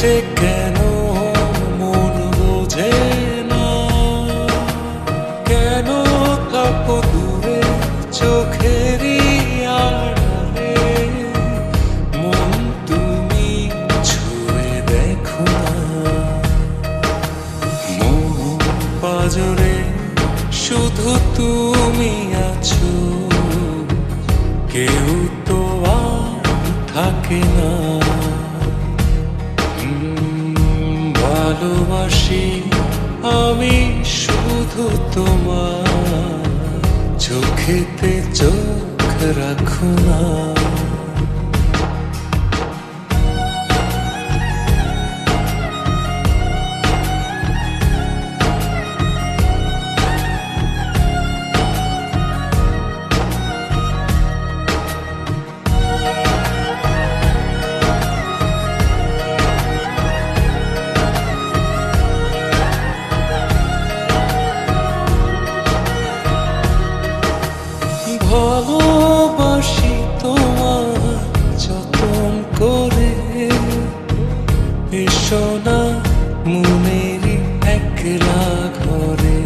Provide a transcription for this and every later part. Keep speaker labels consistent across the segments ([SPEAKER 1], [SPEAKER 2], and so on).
[SPEAKER 1] যে কেন মন বোঝে না? কেন থাকো দূরে চোখেরই মন তুমি ছুঁয়ে দেখো মন পাজরে শুধু তুমি আছো। কেউ তো আর থাকে না। ভালোবাসি আমি শুধু তোমার। চোখেতে চোখ রাখো না। একলা ঘরে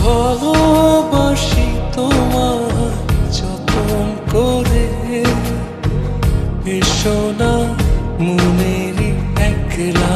[SPEAKER 1] ভালোবাসি তোমার যতন করে। এসো না মনেরই একলা।